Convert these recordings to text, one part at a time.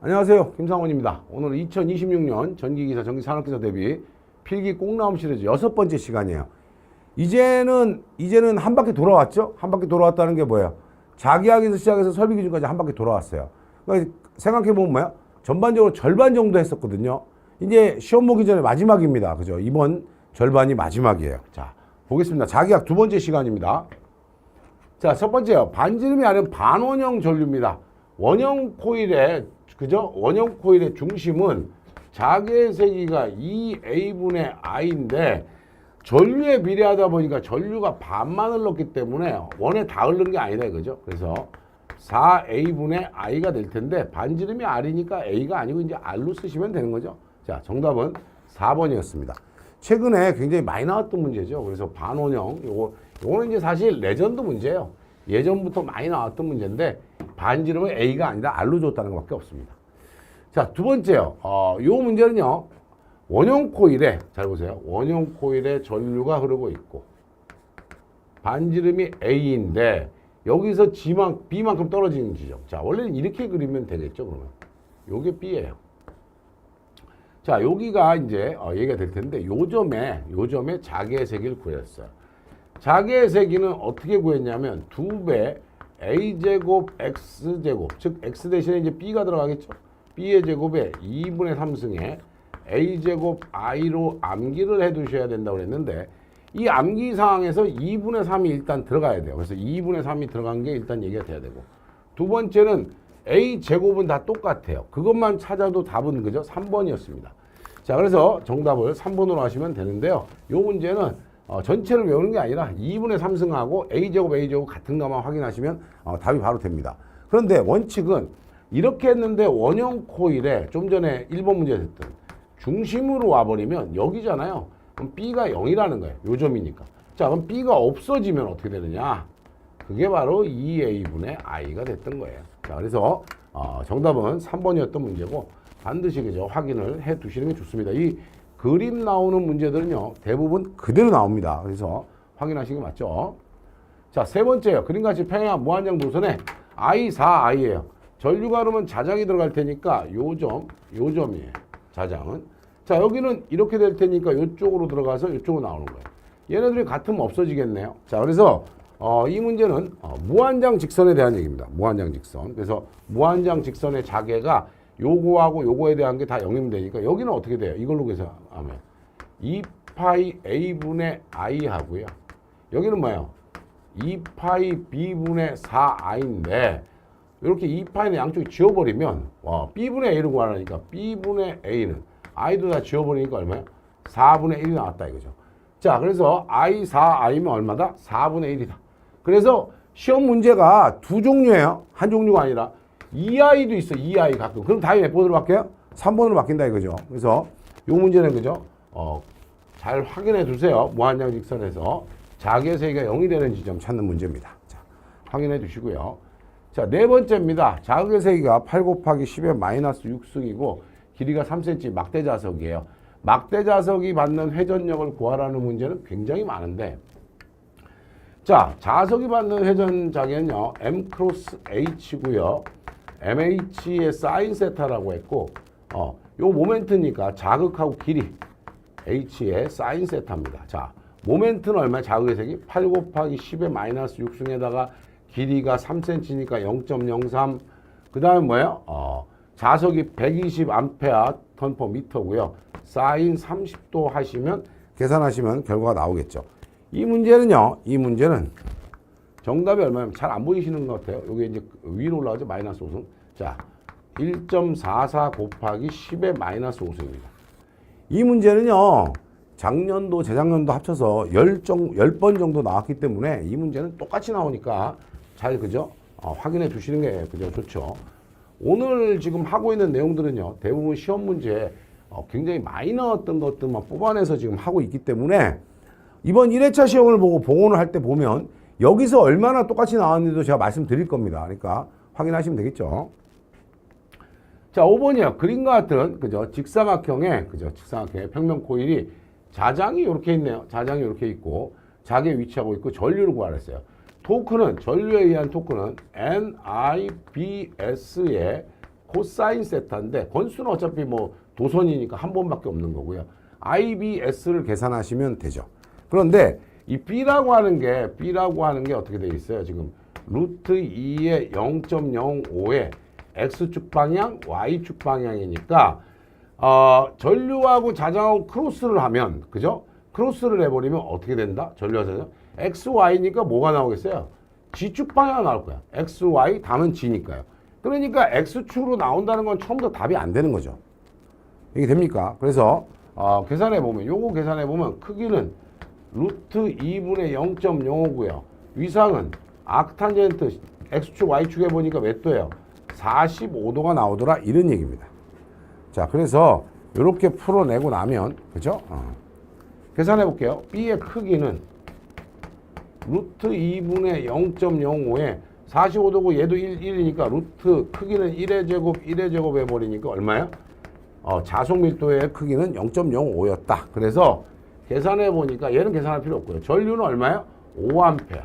안녕하세요. 김상원입니다. 오늘 2026년 전기기사 전기산업기사 대비 필기 꽁나움 시리즈 여섯 번째 시간이에요. 이제는 이제는 한 바퀴 돌아왔죠? 한 바퀴 돌아왔다는 게 뭐예요? 자기학에서 시작해서 설비 기준까지 한 바퀴 돌아왔어요. 그러니까 생각해 보면 뭐야? 전반적으로 절반 정도 했었거든요. 이제 시험 보기 전에 마지막입니다. 그죠? 이번 절반이 마지막이에요. 자, 보겠습니다. 자기학 두 번째 시간입니다. 자, 첫 번째요. 반지름이 아닌 반원형 전류입니다. 원형 코일의 그죠? 원형 코일의 중심은 자개 세기가 2a분의 i인데 전류에 비례하다 보니까 전류가 반만을 넣기 때문에 원에 다 흐르는 게 아니다 이거죠. 그래서 4a분의 i가 될 텐데 반지름이 r이니까 a가 아니고 이제 r로 쓰시면 되는 거죠. 자, 정답은 4번이었습니다. 최근에 굉장히 많이 나왔던 문제죠. 그래서 반원형 요거 요거는 이제 사실 레전드 문제예요. 예전부터 많이 나왔던 문제인데 반지름은 A가 아니라 R로 줬다는 것밖에 없습니다. 자, 두 번째요. 어, 요 문제는요. 원형 코일에 잘 보세요. 원형 코일에 전류가 흐르고 있고 반지름이 A인데 여기서 G만 B만큼 떨어지는 지점. 자, 원래는 이렇게 그리면 되겠죠, 그러면. 요게 B예요. 자, 여기가 이제 어, 얘기가 될 텐데 요 점에 요 점에 자개의 세기를 구했어요. 자개의 세기는 어떻게 구했냐면 두 배 a제곱 x제곱 즉 x 대신에 이제 b가 들어가겠죠. b의 제곱에 2분의 3승에 a제곱 i로 암기를 해 두셔야 된다고 그랬는데 이 암기 상황에서 2분의 3이 일단 들어가야 돼요. 그래서 2분의 3이 들어간 게 일단 얘기가 돼야 되고 두 번째는 a 제곱은 다 똑같아요. 그것만 찾아도 답은 그죠? 3번이었습니다. 자, 그래서 정답을 3번으로 하시면 되는데요. 요 문제는 어, 전체를 외우는 게 아니라 2분의 3승하고 a제곱 a제곱 같은 것만 확인하시면 어, 답이 바로 됩니다. 그런데 원칙은 이렇게 했는데 원형 코일에 좀 전에 1번 문제 됐던 중심으로 와버리면 여기잖아요. 그럼 b가 0이라는 거예요. 요점이니까. 자, 그럼 b가 없어지면 어떻게 되느냐? 그게 바로 2a분의 i가 됐던 거예요. 자, 그래서 어, 정답은 3번이었던 문제고 반드시 그죠 확인을 해 두시는 게 좋습니다. 이 그림 나오는 문제들은요 대부분 그대로 나옵니다. 그래서 확인하시는 게 맞죠. 자, 세 번째요. 그림같이 평행한 무한정 노선에 I4I예요. 전류가 그러면 자장이 들어갈 테니까 요점, 요점이에요. 자장은. 자, 여기는 이렇게 될 테니까 이쪽으로 들어가서 이쪽으로 나오는 거예요. 얘네들이 같으면 없어지겠네요. 자, 그래서 어, 이 문제는 어, 무한장 직선에 대한 얘기입니다. 무한장 직선. 그래서 무한장 직선의 자개가 요거하고 요거에 대한 게 다 영입 되니까 여기는 어떻게 돼요? 이걸로 계산하면 2파이 a분의 i 하고요. 여기는 뭐예요? 2파이 b분의 4i인데 이렇게 2파이는 양쪽이 지워버리면 와, b분의 a를 구하라니까 b분의 a는 i도 다 지워버리니까 얼마야? 4분의 1이 나왔다 이거죠. 자, 그래서 i 4i면 얼마다? 4분의 1이다. 그래서 시험 문제가 두 종류예요. 한 종류가 아니라 2i도 있어. 2i 가끔. 그럼 답이 몇 번으로 바뀌어요? 3번으로 바뀐다 이거죠. 그래서 요 문제는 그죠? 어, 잘 확인해 두세요. 무한정 직선에서 자개 세기가 0이 되는 지점 찾는 문제입니다. 자, 확인해 두시고요. 자, 네 번째입니다. 자개 세기가 8 곱하기 10의 마이너스 6승이고 길이가 3cm 막대 자석이에요. 막대 자석이 받는 회전력을 구하라는 문제는 굉장히 많은데 자, 자석이 받는 회전 자개는요. M 크로스 H고요. MH의 사인 세타라고 했고 어, 요 모멘트니까 자극하고 길이 H의 사인 세타입니다. 자, 모멘트는 얼마야? 자극의 색이 8 곱하기 10의 마이너스 6승에다가 길이가 3cm니까 0.03. 그 다음에 뭐예요? 어, 자석이 120 암페어 턴퍼 미터고요. 사인 30도 하시면 계산하시면 결과가 나오겠죠. 이 문제는요. 이 문제는 정답이 얼마냐면 잘 안 보이시는 것 같아요. 여기 이제 위로 올라가죠. 마이너스 5승. 자, 1.44 곱하기 10의 마이너스 5승입니다. 이 문제는요. 작년도 재작년도 합쳐서 10정, 10번 정도 나왔기 때문에 이 문제는 똑같이 나오니까 잘 그죠? 어, 확인해 주시는 게 그죠? 좋죠. 오늘 지금 하고 있는 내용들은요. 대부분 시험 문제 어, 굉장히 나왔던 것들만 뽑아내서 지금 하고 있기 때문에 이번 1회차 시험을 보고 봉헌을 할 때 보면 여기서 얼마나 똑같이 나왔는지도 제가 말씀드릴 겁니다. 그러니까 확인하시면 되겠죠. 자, 5번이요. 그림과 같은 그죠? 직사각형의 그죠? 직사각형의 평면 코일이 자장이 이렇게 있네요. 자장이 이렇게 있고 자기에 위치하고 있고 전류를 구하랬어요. 토크는 전류에 의한 토크는 NIBS의 코사인 세타인데 건수는 어차피 뭐 도선이니까 한 번밖에 없는 거고요. IBS를 계산하시면 되죠. 그런데 이 B라고 하는 게 B라고 하는 게 어떻게 되어 있어요? 지금 루트 2의 0.05에 X축 방향, Y축 방향이니까 어, 전류하고 자장하고 크로스를 하면 그죠? 크로스를 해버리면 어떻게 된다? 전류하세요. X, Y니까 뭐가 나오겠어요? G축 방향 나올 거야. X, Y 다는 G니까요. 그러니까 X축으로 나온다는 건 처음부터 답이 안 되는 거죠. 이게 됩니까? 그래서 어, 계산해 보면 요거 계산해 보면 크기는 루트 2분의 0.05고요. 위상은 아크탄젠트 x축 y축 해보니까 몇 도예요? 45도가 나오더라 이런 얘기입니다. 자 그래서 이렇게 풀어내고 나면 그죠? 어. 계산해 볼게요. B의 크기는 루트 2분의 0.05에 45도고 얘도 1, 1이니까 루트 크기는 1의 제곱 1의 제곱 해버리니까 얼마야? 어, 자속 밀도의 크기는 0.05였다. 그래서 계산해 보니까 얘는 계산할 필요 없고요. 전류는 얼마야? 5A.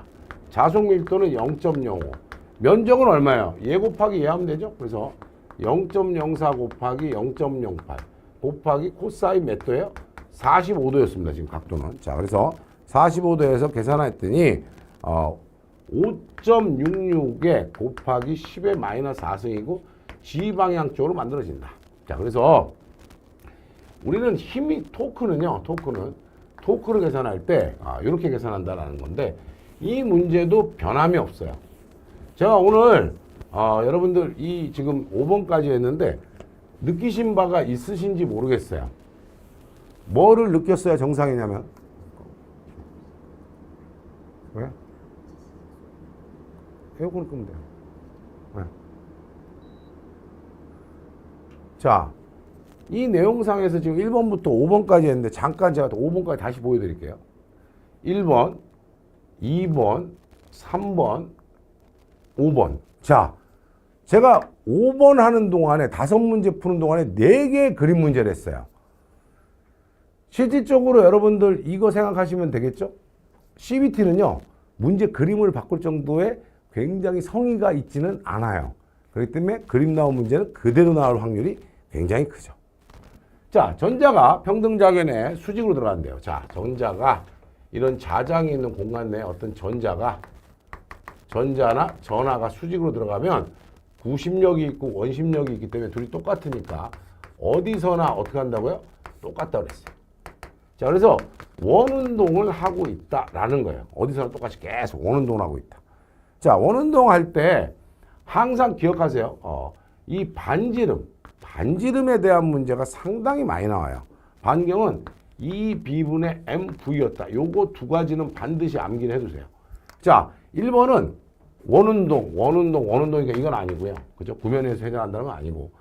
자속 밀도는 0.05. 면적은 얼마예요? 얘 곱하기 얘 하면 되죠? 그래서 0.04 곱하기 0.08 곱하기 코사인 몇 도예요? 45도였습니다. 지금 각도는. 자, 그래서 45도에서 계산했더니 어, 5.66에 곱하기 10의 마이너스 4승이고 G 방향 쪽으로 만들어진다. 자, 그래서 우리는 힘이 토크는요, 토크는 토크를 계산할 때 아, 이렇게 계산한다라는 건데 이 문제도 변함이 없어요. 제가 오늘 아, 여러분들 이 지금 5번까지 했는데 느끼신 바가 있으신지 모르겠어요. 뭐를 느꼈어야 정상이냐면 왜? 에어컨 끄면 돼요. 왜? 자, 이 내용상에서 지금 1번부터 5번까지 했는데 잠깐 제가 또 5번까지 다시 보여드릴게요. 1번, 2번, 3번, 5번. 자, 제가 5번 하는 동안에 다섯 문제 푸는 동안에 네 개의 그림 문제를 했어요. 실질적으로 여러분들 이거 생각하시면 되겠죠? CBT는요, 문제 그림을 바꿀 정도의 굉장히 성의가 있지는 않아요. 그렇기 때문에 그림 나온 문제는 그대로 나올 확률이 굉장히 크죠. 자, 전자가 평등자견에 수직으로 들어간대요. 자, 전자가 이런 자장이 있는 공간 내에 어떤 전자가 전자나 전하가 수직으로 들어가면 구심력이 있고 원심력이 있기 때문에 둘이 똑같으니까 어디서나 어떻게 한다고요? 똑같다 그랬어요. 자, 그래서 원운동을 하고 있다라는 거예요. 어디서나 똑같이 계속 원운동을 하고 있다. 자, 원운동 할 때 항상 기억하세요. 어, 이 반지름, 반지름에 대한 문제가 상당히 많이 나와요. 반경은 2B분의 MV였다. 요거 두 가지는 반드시 암기를 해두세요. 자, 1번은 원운동, 원운동, 원운동이니까 이건 아니고요. 그죠? 구면에서 해결한다는 건 아니고.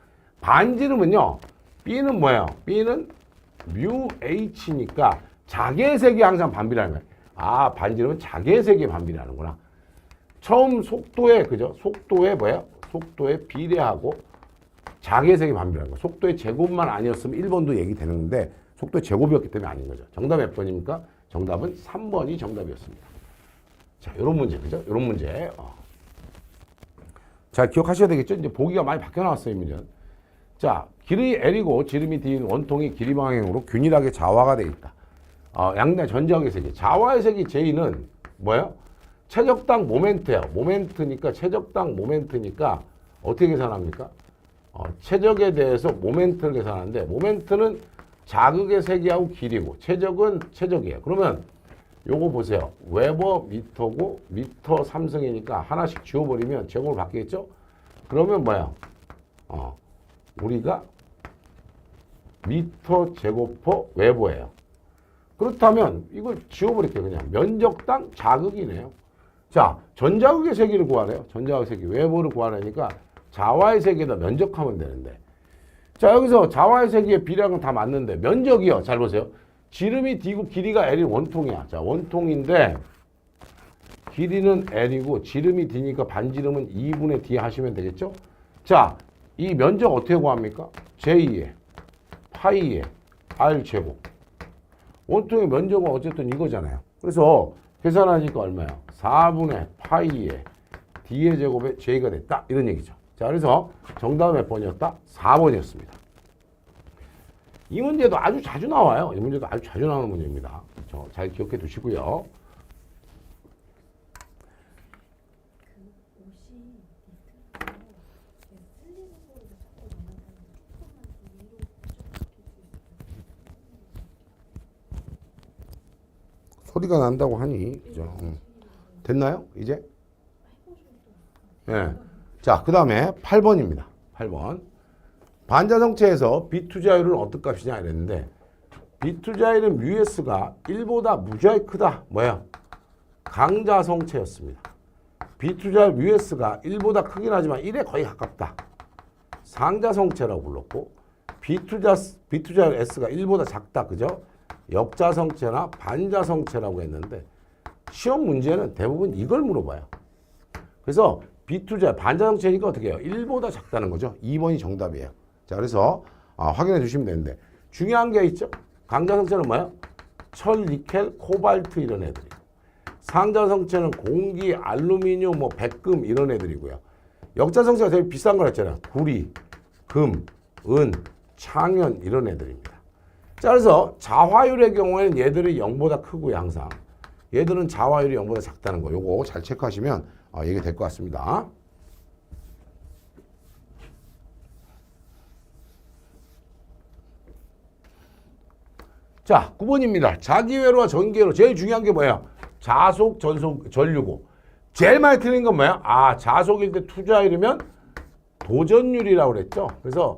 반지름은요, B는 뭐예요? B는 뮤 H니까 자개의 색이 항상 반비라는 거예요. 아, 반지름은 자개의 색이 반비라는구나. 처음 속도에, 그죠? 속도에 뭐예요? 속도에 비례하고 자개의 색이 반비라는 거예요. 속도의 제곱만 아니었으면 1번도 얘기 되는데 속도의 제곱이었기 때문에 아닌 거죠. 정답 몇 번입니까? 정답은 3번이 정답이었습니다. 자, 요런 문제, 그죠? 요런 문제. 어. 잘 기억하셔야 되겠죠? 이제 보기가 많이 바뀌어 나왔어요, 이 문제는. 자, 길이 L이고 지름이 D인 원통이 길이 방향으로 균일하게 좌화가 되어 있다. 어, 양대 전자의 색이. 좌화의 색이 J는 뭐예요? 최적당 모멘트예요. 모멘트니까 최적당 모멘트니까 어떻게 계산합니까? 어, 최적에 대해서 모멘트를 계산하는데 모멘트는 자극의 세기하고 길이고 최적은 최적이에요. 그러면 요거 보세요. 웨버 미터고 미터 삼성이니까 하나씩 지워버리면 제곱을 바뀌겠죠? 그러면 뭐야? 어, 우리가 미터 제곱퍼 웨버예요. 그렇다면 이걸 지워버릴게요. 그냥 면적당 자극이네요. 자, 전자극의 세기를 구하래요. 전자극 세기 웨버를 구하려니까 자와의 세기에다 면적하면 되는데 자 여기서 자와의 세기의 비량은 다 맞는데 면적이요. 잘 보세요. 지름이 D고 길이가 L이 원통이야. 자 원통인데 길이는 L이고 지름이 D니까 반지름은 2분의 D 하시면 되겠죠? 자, 이 면적 어떻게 구합니까? J2에 파이에 R 제곱. 원통의 면적은 어쨌든 이거잖아요. 그래서 계산하니까 얼마야? 4분의 파이에 D의 제곱에 J가 됐다. 이런 얘기죠. 자, 그래서 정답은 몇 번이었다? 4번이었습니다. 이 문제도 아주 자주 나와요. 이 문제도 아주 자주 나오는 문제입니다. 그렇죠? 잘 기억해 두시고요. 소리가 난다고 하니, 그죠? 응. 됐나요? 이제? 예. 자, 그 다음에 8번입니다. 8번. 반자성체에서 비투자율은 어떤 값이냐 이랬는데, 비투자율은 뮤S가 1보다 무지하게 크다. 뭐야? 강자성체였습니다. 비투자율 뮤S가 1보다 크긴 하지만 1에 거의 가깝다. 상자성체라고 불렀고, 비투자, 비투자율 S가 1보다 작다. 그죠? 역자성체나 반자성체라고 했는데, 시험 문제는 대부분 이걸 물어봐요. 그래서 비투자 반자성체니까 어떻게 해요? 1보다 작다는 거죠. 2번이 정답이에요. 자, 그래서 아, 확인해 주시면 되는데 중요한 게 있죠. 강자성체는 뭐야? 철, 니켈, 코발트 이런 애들이. 상자성체는 공기, 알루미늄, 뭐 백금 이런 애들이고요. 역자성체가 되게 비싼 걸 했잖아요. 구리, 금, 은, 창연 이런 애들입니다. 자, 그래서 자화율의 경우에는 얘들이 0보다 크고요, 항상. 얘들은 자화율이 0보다 작다는 거. 요거 잘 체크하시면 아, 이게 될것 같습니다. 자, 9번입니다. 자기회로와 전기회로 제일 중요한 게 뭐예요? 자속, 전속, 전류고. 제일 많이 틀린 건 뭐야? 아, 자속일 때 투자율이면 도전율이라고 그랬죠. 그래서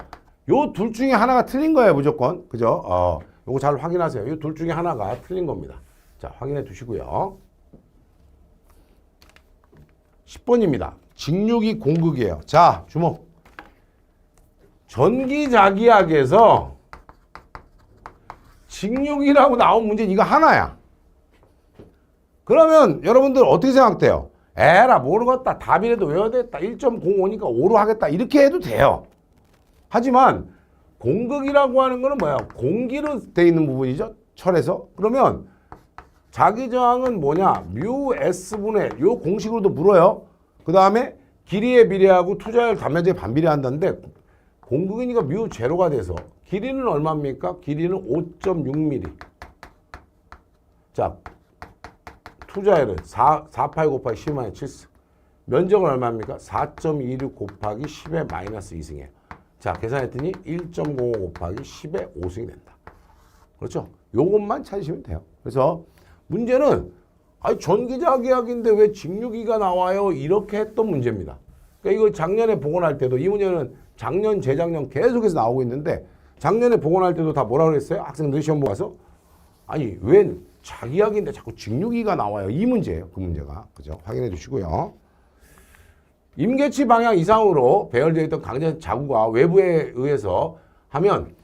요 둘 중에 하나가 틀린 거예요, 무조건. 그죠? 어, 요거 잘 확인하세요. 요 둘 중에 하나가 틀린 겁니다. 자, 확인해 두시고요. 10번입니다. 직육이 공극이에요. 자, 주목. 전기자기학에서 직육이라고 나온 문제는 이거 하나야. 그러면 여러분들 어떻게 생각돼요? 에라 모르겠다. 답이라도 외워야 되겠다. 1.05니까 5로 하겠다. 이렇게 해도 돼요. 하지만 공극이라고 하는 거는 뭐야? 공기로 돼 있는 부분이죠. 철에서. 그러면 자기 저항은 뭐냐? 뮤 S분의 요 공식으로도 물어요. 그 다음에 길이에 비례하고 투자율 단면적에 반비례한다는데 공극이니까 뮤 제로가 돼서 길이는 얼마입니까? 길이는 5.6mm. 자, 투자율은 4, 48 곱하기 10의 7승. 면적은 얼마입니까? 4.26 곱하기 10의 마이너스 2승이에요. 자, 계산했더니 1.05 곱하기 10의 5승이 된다. 그렇죠? 요것만 찾으시면 돼요. 그래서 문제는 아니 전기자기학인데 왜 직류기가 나와요? 이렇게 했던 문제입니다. 그러니까 이거 작년에 복원할 때도 이 문제는 작년, 재작년 계속해서 나오고 있는데 작년에 복원할 때도 다 뭐라 그랬어요? 학생들이 시험 보고 와서 아니 웬 자기 학인데 자꾸 직류기가 나와요? 이 문제예요. 그 문제가. 그죠? 확인해 주시고요. 임계치 방향 이상으로 배열되어 있던 강제 자구가 외부에 의해서 하면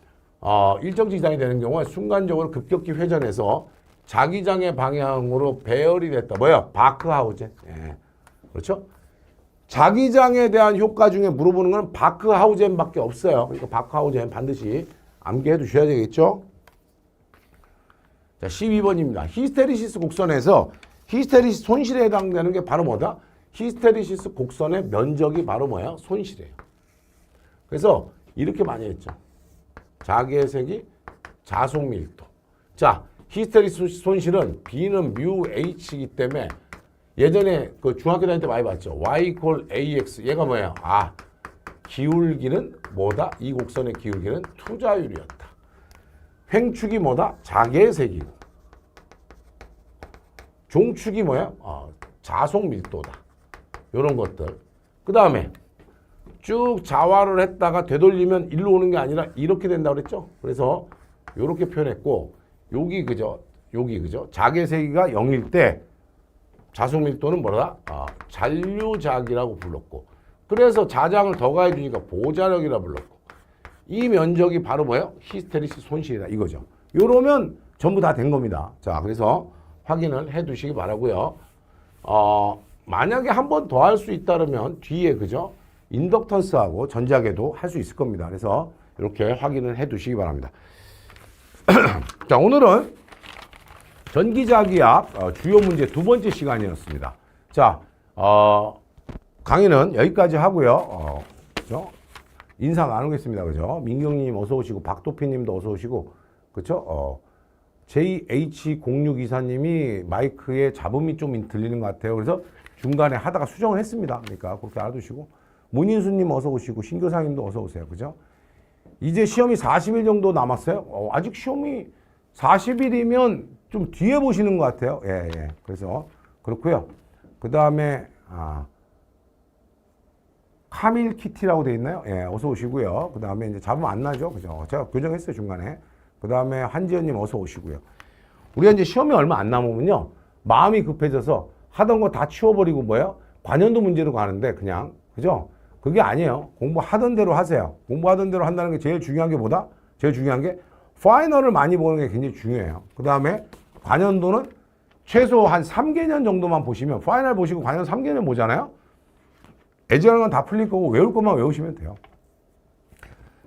어, 일정 지장이 되는 경우에 순간적으로 급격히 회전해서 자기장의 방향으로 배열이 됐다. 뭐야? 바크하우젠. 예. 그렇죠? 자기장에 대한 효과 중에 물어보는 건 바크하우젠밖에 없어요. 그러니까 바크하우젠 반드시 암기해 두셔야 되겠죠? 자, 12번입니다. 히스테리시스 곡선에서 히스테리시스 손실에 해당되는 게 바로 뭐다? 히스테리시스 곡선의 면적이 바로 뭐야? 손실이에요. 그래서 이렇게 많이 했죠. 자기의 색이 자속 밀도. 자, 히스테리시스 손실은 B는 뮤 H이기 때문에 예전에 그 중학교 다닐 때 많이 봤죠. Y equal AX. 얘가 뭐예요? 아, 기울기는 뭐다? 이 곡선의 기울기는 투자율이었다. 횡축이 뭐다? 색이고. 종축이 뭐야? 어, 자속 밀도다. 요런 것들. 그 다음에 쭉 자화를 했다가 되돌리면 일로 오는 게 아니라 이렇게 된다고 그랬죠? 그래서 요렇게 표현했고 여기 그죠? 여기 그죠? 자개세기가 0일 때 자속 밀도는 뭐라? 아, 잔류작이라고 불렀고 그래서 자장을 더 가해주니까 보자력이라 불렀고 이 면적이 바로 뭐예요? 히스테리스 손실이다 이거죠. 요러면 전부 다 된 겁니다. 자, 그래서 확인을 해 두시기 바라고요. 어, 만약에 한 번 더 할 수 있다면 뒤에 그죠? 인덕턴스하고 전자계도 할 수 있을 겁니다. 그래서 이렇게 확인을 해 두시기 바랍니다. 자, 오늘은 전기자기학 어, 주요 문제 두 번째 시간이었습니다. 자, 어, 강의는 여기까지 하고요. 어, 그죠? 인사 나누겠습니다. 그죠? 민경님 어서 오시고 박도피님도 어서 오시고 그죠? 어, JH0624님이 마이크에 잡음이 좀 들리는 것 같아요. 그래서 중간에 하다가 수정을 했습니다. 그러니까 그렇게 알아두시고 문인수님 어서 오시고 신교사님도 어서 오세요. 그죠? 이제 시험이 40일 정도 남았어요. 어, 아직 시험이 40일이면 좀 뒤에 보시는 것 같아요. 예, 예. 그래서 그렇고요. 그 다음에 아, 카밀 키티라고 돼 있나요? 예, 어서 오시고요. 그 다음에 이제 잡으면 안 나죠, 그죠? 제가 교정했어요 중간에. 그 다음에 한지연님 어서 오시고요. 우리가 이제 시험이 얼마 안 남으면요, 마음이 급해져서 하던 거 다 치워버리고 뭐예요? 관연도 문제로 가는데 그냥 그죠? 그게 아니에요. 공부하던 대로 하세요. 공부하던 대로 한다는 게 제일 중요한 게 뭐다? 제일 중요한 게 파이널을 많이 보는 게 굉장히 중요해요. 그 다음에 관연도는 최소 한 3개년 정도만 보시면 파이널 보시고 관연 3개년 보잖아요. 애지하는 건 다 풀릴 거고 외울 것만 외우시면 돼요.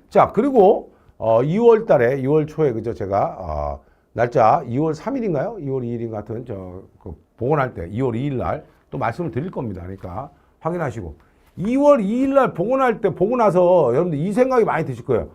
자 그리고 어, 2월 달에 2월 초에 그죠 제가 어, 날짜 2월 3일인가요? 2월 2일인 같은 저 그 복원할 때 2월 2일 날 또 말씀을 드릴 겁니다. 그러니까 확인하시고 2월 2일 날 복원할 때 보고 나서 여러분들 이 생각이 많이 드실 거예요.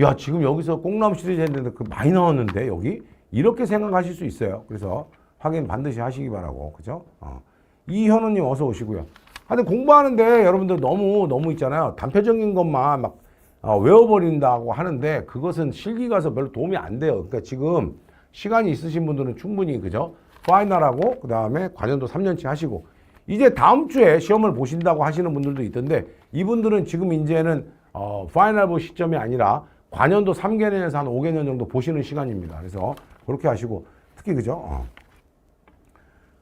야 지금 여기서 꽁나무 시리즈 했는데 그 많이 나왔는데 여기 이렇게 생각하실 수 있어요. 그래서 확인 반드시 하시기 바라고 그죠? 어. 이현우님 어서 오시고요. 하여튼 공부하는데 여러분들 너무 너무 있잖아요. 단편적인 것만 막 어, 외워버린다고 하는데 그것은 실기 가서 별로 도움이 안 돼요. 그러니까 지금 시간이 있으신 분들은 충분히 그죠? 파이널하고 그 다음에 관연도 3년치 하시고 이제 다음 주에 시험을 보신다고 하시는 분들도 있던데 이분들은 지금 이제는 어, 파이널 볼 시점이 아니라 관연도 3개년에서 한 5개년 정도 보시는 시간입니다. 그래서 그렇게 하시고 특히 그죠? 어.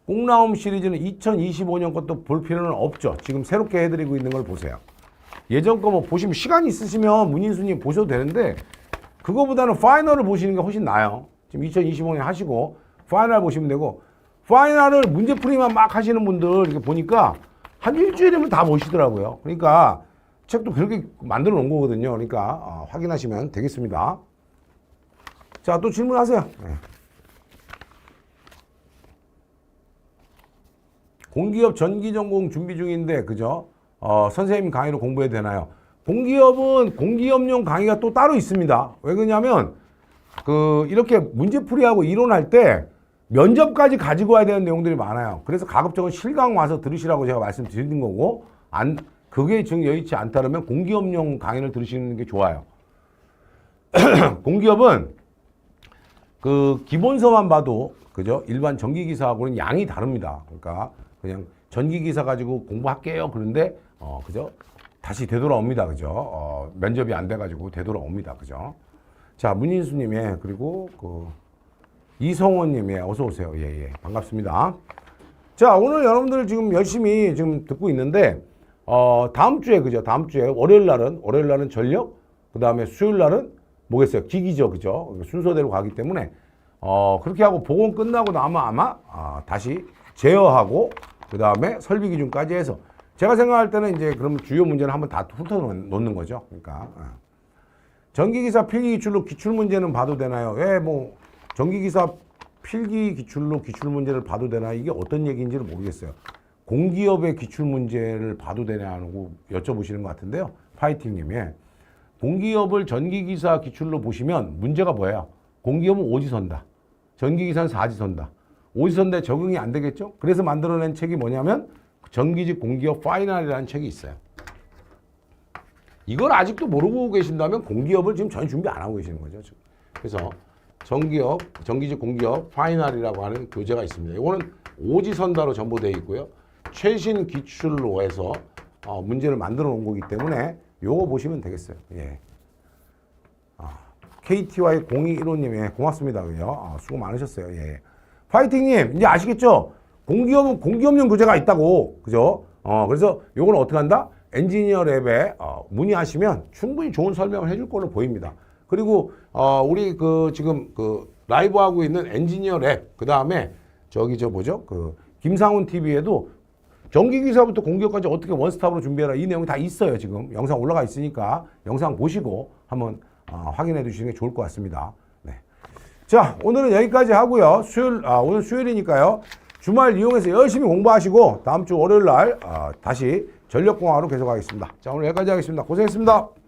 꽁나움 시리즈는 2025년 것도 볼 필요는 없죠. 지금 새롭게 해드리고 있는 걸 보세요. 예전 거 뭐 보시면 시간이 있으시면 문인수님 보셔도 되는데 그거보다는 파이널을 보시는 게 훨씬 나아요. 지금 2025년 하시고 파이널 보시면 되고 파이널을 문제풀이만 막 하시는 분들 이렇게 보니까 한 일주일이면 다 보시더라고요. 그러니까 책도 그렇게 만들어 놓은 거거든요. 그러니까 어, 확인하시면 되겠습니다. 자, 또 질문하세요. 네. 공기업 전기 전공 준비 중인데 그죠? 어, 선생님 강의로 공부해도 되나요? 공기업은 공기업용 강의가 또 따로 있습니다. 왜 그러냐면 그 이렇게 문제풀이하고 이론할 때 면접까지 가지고 와야 되는 내용들이 많아요. 그래서 가급적은 실강 와서 들으시라고 제가 말씀드린 거고 안 그게 지금 여의치 않다면 공기업용 강의를 들으시는 게 좋아요. 공기업은 그 기본서만 봐도 그죠? 일반 전기 기사하고는 양이 다릅니다. 그러니까 그냥 전기 기사 가지고 공부할게요. 그런데 어 그죠? 다시 되돌아옵니다. 그죠? 어, 면접이 안 돼가지고 되돌아옵니다. 그죠? 자 문인수님의 그리고 그 이성원님의 어서 오세요. 예, 예. 반갑습니다. 자, 오늘 여러분들 지금 열심히 지금 듣고 있는데, 어, 다음 주에, 그죠? 다음 주에, 월요일 날은, 월요일 날은 전력, 그 다음에 수요일 날은 뭐겠어요? 기기죠. 그죠? 순서대로 가기 때문에, 어, 그렇게 하고 복원 끝나고 나면 아마, 아, 다시 제어하고, 그 다음에 설비 기준까지 해서, 제가 생각할 때는 이제 그럼 주요 문제는 한번 다 훑어 놓는 거죠. 그러니까. 어. 전기기사 필기 기출로 기출 문제는 봐도 되나요? 예, 뭐, 전기기사 필기 기출로 기출 문제를 봐도 되나 이게 어떤 얘기인지를 모르겠어요. 공기업의 기출 문제를 봐도 되냐고 여쭤보시는 것 같은데요. 파이팅님이 공기업을 전기기사 기출로 보시면 문제가 뭐예요? 공기업은 오지선다. 전기기사는 사지선다. 오지선대 적응이 안 되겠죠? 그래서 만들어낸 책이 뭐냐면 전기직 공기업 파이널이라는 책이 있어요. 이걸 아직도 모르고 계신다면 공기업을 지금 전혀 준비 안 하고 계시는 거죠. 그래서 전기업, 전기직 공기업 파이널이라고 하는 교재가 있습니다. 이거는 오지선다로 전부되어 있고요. 최신 기출로 해서 어, 문제를 만들어 놓은 거기 때문에 요거 보시면 되겠어요. 예. 아, KTY 0215님, 예, 고맙습니다. 그죠? 아, 수고 많으셨어요. 예. 파이팅님, 이제 아시겠죠? 공기업은 공기업용 교재가 있다고. 그죠? 어, 그래서 요거는 어떻게 한다? 엔지니어 랩에 어, 문의하시면 충분히 좋은 설명을 해줄 걸로 보입니다. 그리고 어, 우리 그 지금 그 라이브 하고 있는 엔지니어 랩, 그 다음에 저기 저 뭐죠? 그 김상훈 TV에도 전기 기사부터 공기업까지 어떻게 원스톱으로 준비해라 이 내용이 다 있어요 지금 영상 올라가 있으니까 영상 보시고 한번 어, 확인해 주시는 게 좋을 것 같습니다. 네. 자 오늘은 여기까지 하고요. 수요일 아, 오늘 수요일이니까요. 주말 이용해서 열심히 공부하시고 다음 주 월요일 날 아, 다시 전력공학으로 계속하겠습니다. 자, 오늘 여기까지 하겠습니다. 고생했습니다.